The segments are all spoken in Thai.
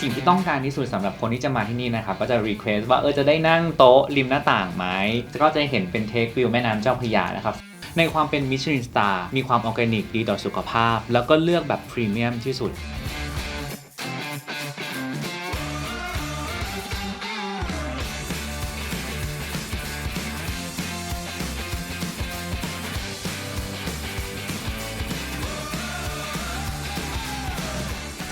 สิ่งที่ต้องการที่สุดสำหรับคนที่จะมาที่นี่นะครับก็จะรีเควสว่าเออจะได้นั่งโต๊ะริมหน้าต่างไหมก็จะเห็นเป็นเทควิวแม่น้ำเจ้าพระยานะครับในความเป็นมิชลินสตาร์มีความออร์แกนิกดีต่อสุขภาพ แล้วก็เลือกแบบพรีเมียมที่สุด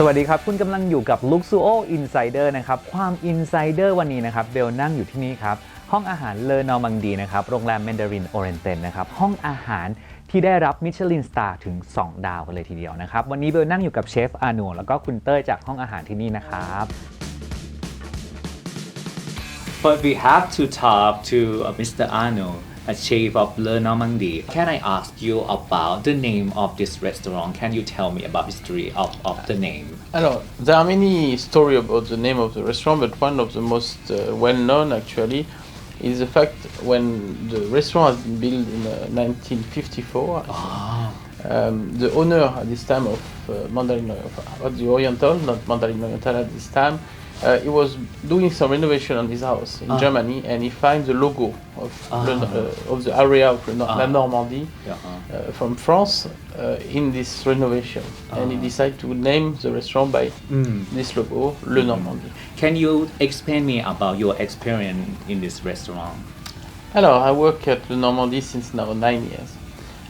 สวัสดีครับ คุณกำลังอยู่กับ Luxuo Insider นะครับ ความ Insider วันนี้นะครับ เบลนั่งอยู่ที่นี่ครับ ห้องอาหารเลอนอมังดีนะครับ โรงแรม Mandarin Oriental นะครับ ห้องอาหารที่ได้รับมิชลินสตาร์ถึง 2 ดาวกันเลยทีเดียวนะครับ วันนี้เบลนั่งอยู่กับเชฟอานูแล้วก็คุณเต้ยจากห้องอาหารที่นี่นะครับ But we have to talk to uh, Mr. Arnold, chef of Le Normandie. Can I ask you about the name of this restaurant? Can you tell me about history of, of the name? Alors, there are many stories about the name of the restaurant, but one of the most uh, well-known actually is the fact when the restaurant has been built in uh, 1954. Um, the owner at this time of uh, Mandarin of, of the Oriental, not Mandarin Oriental at this time, uh, he was doing some renovation on his house in Ah. Germany, and he finds the logo of, Ah. uh, of the area of Nor- La Ah. Normandie Yeah, uh, from France uh, in this renovation, and he Ah. decided to name the restaurant by Mm. this logo, Le Normandie. Can you explain me about your experience in this restaurant? Hello, I work at Le Normandie since now nine years.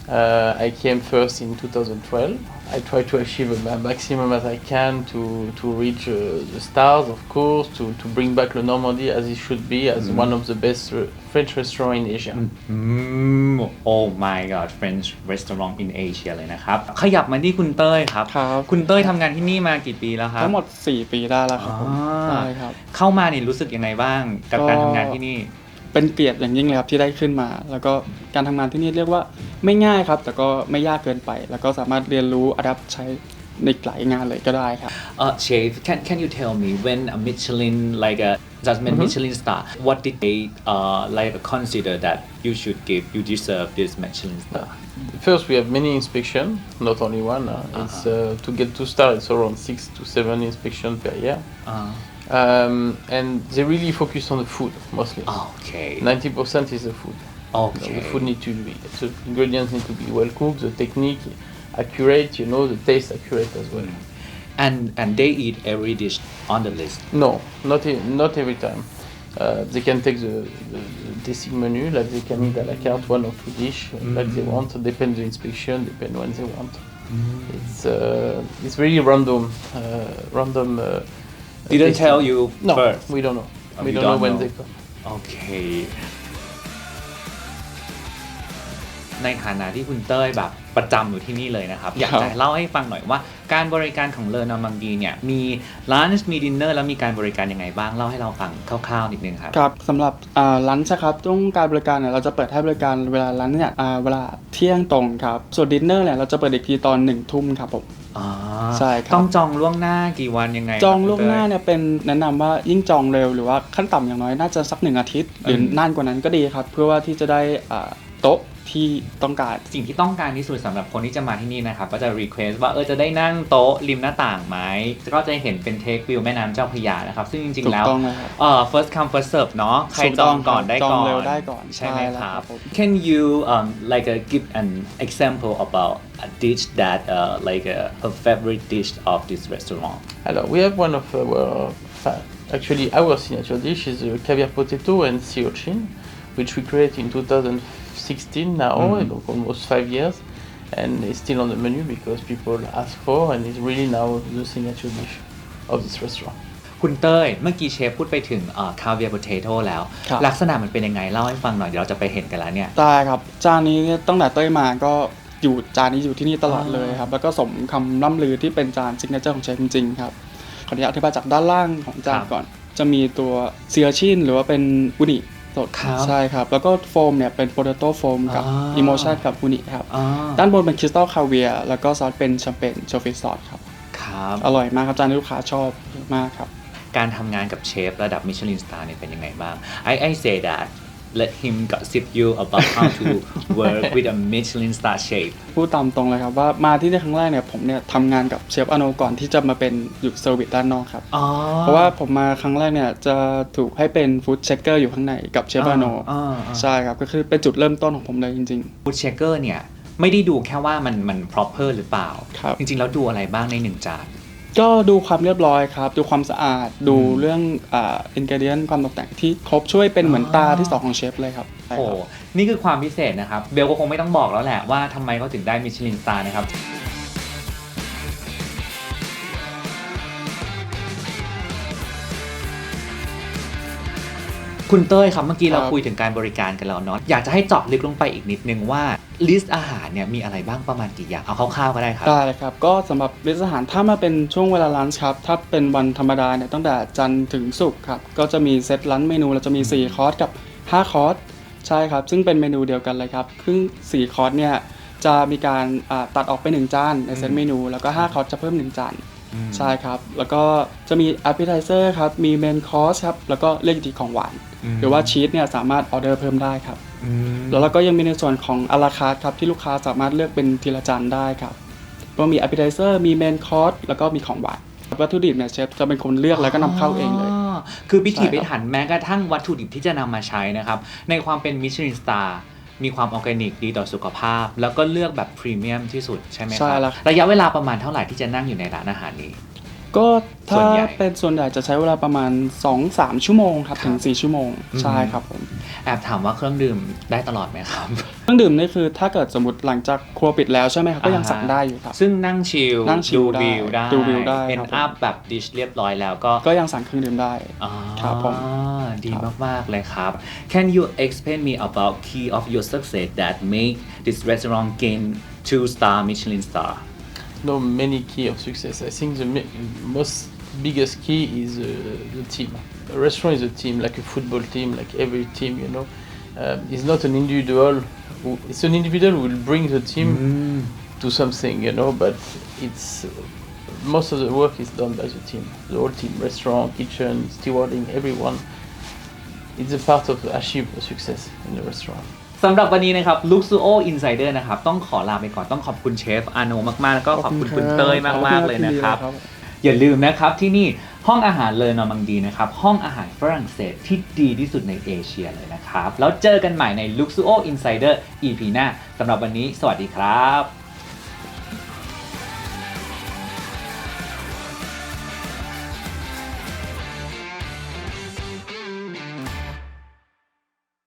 Uh, I came first in 2012. I try to achieve a maximum as I can to, to reach uh, the stars, of course, to, to bring back Le Normandie as it should be, as one of the best re- French restaurants in Asia. Mm, oh my god French restaurant in Asia เลยนะครับ ขยับมาที่คุณเต้ยครับ ครับ คุณเต้ยทำงานที่นี่มากี่ปีแล้วครับ ทั้งหมด 4 ปีได้แล้วครับผมอ่า ใช่ครับ เข้ามานี่รู้สึกยังไงบ้าง กับก็การทำงานที่นี่ เป็นเกียรติอย่างยิ่งเลยครับที่ได้ขึ้นมา แล้วก็การทำงานที่นี่เรียกว่าไม่ง่ายครับ แต่ก็ไม่ยากเกินไป แล้วก็สามารถเรียนรู้อัดใช้ในหลายงานเลยก็ได้ครับ Uh, chef, can can you tell me when a Michelin like a judgment Michelin star, what did they uh, like consider that you should give, you deserve this Michelin star? First, we have many inspections, not only one. uh, It's uh, to get two stars. It's around six to seven inspections per year, Uh, um, and they really focus on the food mostly. okay. Ninety percent is the food. Okay. The food need to be the ingredients need to be well cooked, the technique accurate, you know, the taste accurate as well. And and they eat every dish on the list. No, not e- not every time. Uh, they can take the, the, the tasting menu, like they can eat à la carte one or two dish, uh, like they want. Depend the inspection, depend when they want. It's uh, it's really random, uh, random. Uh, Didn't tasting. tell you No, first. we don't know. Oh, we don't, know don't when know. they come. โในฐานะที่คุณเต้ยแบบประจำอยู่ที่นี่เลยนะครับ อยากครับจะเล่าให้ฟังหน่อยว่า การบริการของเลอนอมังดีเนี่ยมีร้านมีดินเนอร์แล้วมีการบริการยังไงบ้างเล่าให้เราฟังคร่าวๆนิดนึงครับครับสำหรับอ่าลันช์ครับต้องการบริการเนี่ยเราจะเปิดให้บริการเวลาลันช์เนี่ยอ่าเวลาเที่ยงตรงครับส่วนดินเนอร์เนี่ยเราจะเปิดอีกทีตอนหนึ่งทุ่มครับผมอ๋อใช่ครับต้องจองล่วงหน้ากี่วันยังไงครับจองล่วงหน้าคุณต้เนี่ยเป็นแนะนำว่ายิ่งจองเร็วหรือว่าขั้นต่ำอย่างน้อยน่าจะสักหนึ่งอาทิตย์ หรืออมนานกว่านั้นก็ดีครับ เพื่อว่าที่จะได้อ่าโต๊ะ ที่ต้องการ สิ่งที่ต้องการที่สุดสำหรับคนที่จะมาที่นี่นะครับ ก็จะรีเควสว่าเออจะได้นั่งโต๊ะริมหน้าต่างไหมก็จะเห็นเป็นเทควิวแม่น้ำเจ้าพระยานะครับ ซึ่งจริงถูๆกแล้วต้องนะครับเอ่อ first come first serve เนาะใครจองก่อนได้จก่อองนเร็วได้ก่อนใช่ไหมใช่แล้วครับครับผม Can you um like uh, give an example about a dish that uh, like uh, a favorite dish of this restaurant Alors, we have one of our, fa- actually our signature dish is the caviar potato and sea urchin, which we created in 2016 now, Mhm. donc almost five years, and it's still on the menu because people ask for, and it's really now the signature dish of this restaurant. คุณเต้ยเมื่อกี้เชฟพูดไปถึงเอ่อ caviar potato แล้วครับลักษณะมันเป็นยังไง เล่าให้ฟังหน่อย เดี๋ยวเราจะไปเห็นกันแล้วเนี่ยได้ครับ จานนี้เนี่ยตั้งแต่เต้ยมาก็อยู่จานนี้อยู่ที่นี่ตลอดอ่าเลยครับ แล้วก็สมคำล่ำลือที่เป็นจานซิกเนเจอร์ของเชฟจริงๆครับ ขออนุญาตอธิบายจากด้านล่างของจานก่อน จะมีตัวเซียชินหรือว่าเป็นอุนิ สดครับใช่ครับ แล้วก็โฟมเนี่ยเป็นโปเตโต้โฟมกับอ่าอิโมชันกับอุนิครับอ่าด้านบนเป็นคริสตัลคาเวียร์แล้วก็ซอสเป็นแชมเปญโชฟิซอสครับครับอร่อยมากครับจานที่ลูกค้าชอบมากครับ การทำงานกับเชฟระดับมิชลินสตาร์เนี่ยเป็นยังไงบ้าง I I say that let him gossip you about how to work with a Michelin star chef พูดตามตรงเลยครับว่ามาที่นี่ครั้งแรกเนี่ยผมเนี่ยทำงานกับเชฟอโนก่อนที่จะมาเป็นอยู่เซอร์วิสด้านนอกครับ อ๋อ เพราะว่าผมมาครั้งแรกเนี่ยจะถูกให้เป็นฟู้ดเช็คเกอร์อยู่ข้างในกับเชฟอโนอ่าอ่า ใช่ครับ ก็คือเป็นจุดเริ่มต้นของผมเลยจริงฟู้ดเชคเกอร์เนี่ย ไม่ได้ดูแค่ว่ามันมัน proper หรือเปล่า ครับ จริงๆ แล้วดูอะไรบ้างในหนึ่งจานๆ ก็ดูความเรียบร้อยครับ ดูความสะอาดดูเรื่องอ่าอินกิเดียนความตกแต่งที่ครบช่วยเป็นเหมือนตาที่สองของเชฟเลยครับใช่โอ้ครับ นี่คือความพิเศษนะครับ เบลก็คงไม่ต้องบอกแล้วแหละว่าทำไมเขาถึงได้มิชลินสตาร์นะครับ คุณเต้ยครับเมื่อกี้เราครับคุยถึงการบริการกันแล้วเนาะอยากจะให้เจาะลึกลงไปอีกนิดนึงว่าลิสต์อาหารเนี่ยมีอะไรบ้างประมาณกี่อย่าง เอาคร่าวๆก็ได้ครับได้เลยครับ ก็สำหรับริสอาหารถ้ามาเป็นช่วงเวลาลันช์ครับ ถ้าเป็นวันธรรมดาเนี่ยตั้งแต่จันทร์ถึงศุกร์ครับก็จะมีเซตลันช์เมนูเราจะมี 4 คอร์สกับ 5 คอร์สใช่ครับ ซึ่งเป็นเมนูเดียวกันเลยครับครึ่ง4คอร์สเนี่ยจะมีการอ่าตัดออกไป 1 จานในเซตเมนู แล้วก็ 5 คอร์สจะเพิ่ม 1 จาน ใช่ครับ แล้วก็จะมี appetizer ครับ มี main course ครับ แล้วก็เรียกอีกทีของหวานอืมหรือว่าชีสเนี่ยสามารถออเดอร์เพิ่มได้ครับอืมแล้วเราก็ยังมีในส่วนของอาราคาร์ครับ ที่ลูกค้าสามารถเลือกเป็นทีละจานได้ครับก็มี appetizer มี main course แล้วก็มีของหวานวัตถุดิบเนี่ยเชฟจะเป็นคนเลือกแล้วก็นำเข้าเองเลย คือพิถีใช่ครับพิถันแม้กระทั่งวัตถุดิบที่จะนำมาใช้นะครับ ในความเป็นมิชลินสตาร์ มีความออร์แกนิกดีต่อสุขภาพ แล้วก็เลือกแบบพรีเมียมที่สุดใช่ไหมคใช่รัแล้วครับระยะเวลาประมาณเท่าไหร่ที่จะนั่งอยู่ในร้านอาหารนี้ ก็ส่ถ้าวนใหญ่ เป็นส่วนใหญ่จะใช้เวลาประมาณ 2-3 ชั่วโมงครับ ถึง 4 ชั่วโมงอืมใช่ครับผม แอบถามว่าเครื่องดื่มได้ตลอดไหมครับ เครื่องดื่มนี่คือถ้าเกิดสมมติหลังจากครัวปิดแล้วใช่ไหมครับ ก็ยังอ่าฮะ สั่งได้อยู่ครับ ซึ่งนั่งชิลนั่งชิลดูได้วิวได้ดูวิวได้เป็นครับผม อัพแบบดิชเรียบร้อยแล้วก็ก็ยังสั่งเครื่องดื่มได้ อ๋อครับผม ดีครับมาก ๆ เลยครับ Can you explain me about key of your success that make this restaurant gain two star Michelin star No, many key of success. I think the most biggest key is uh, the team. A restaurant is a team, like a football team, like every team. You know, um, it's not an individual. Who, it's an individual who will bring the team to something. You know, but it's most of the work is done by the team. The whole team, restaurant, kitchen, stewarding, everyone. It's a part of achieve a success in the restaurant. สำหรับวันนี้นะครับ Luxuo Insider นะครับ ต้องขอลาไปก่อนต้องขอบคุณเชฟอาโนมากๆ แล้วก็ขอบคุณคุณเต้ยมากๆเลยนะครับขอบณอย่าลืมนะครับที่นี่ห้องอาหารเลอนอร์มังดีนะครับ ห้องอาหารฝรั่งเศสที่ดีที่สุดในเอเชียเลยนะครับ แล้วเจอกันใหม่ใน Luxuo Insider EP หน้าสำหรับวันนี้ สวัสดีครับ